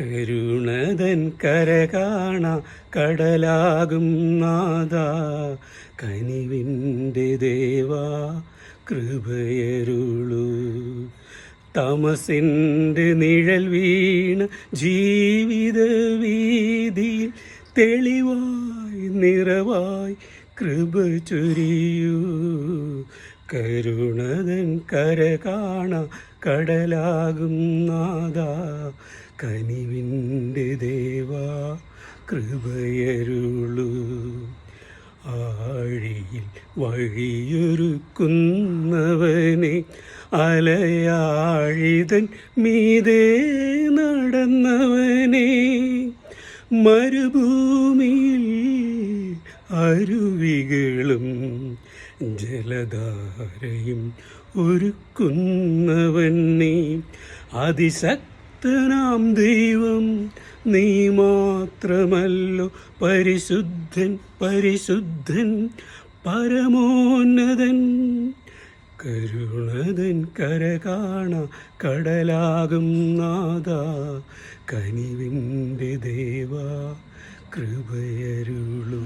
കരുണതൻ കര കരകാണ കടലാകും നാദ കനിവിന്റെ ദേവാ കൃപയരുളു. തമസിന്റെ നിഴൽ വീണ ജീവിത വീതിയിൽ തെളിവായി നിറവായി കൃപ ചൊരിയൂ. കരുണതൻ കര കാണ കടലാകും നാദ. കനിവിന്റെ ദേവ കൃപയരുളു. ആഴിയിൽ വഴിയൊരുക്കുന്നവനെ അലയാഴിതൻ മീതേ നടന്നവനെ. മരുഭൂമിയിൽ അരുവികളും ജലധാരയും ഒരുക്കുന്നവൻ നീ. അതിശക്തനാം ദൈവം നീ മാത്രമല്ലോ. പരിശുദ്ധൻ പരിശുദ്ധൻ പരമോന്നതൻ. കരുണതൻ കര കാണ കടലാകും നാദ കനിവിന്റെ ദേവ കൃപയരുളൂ.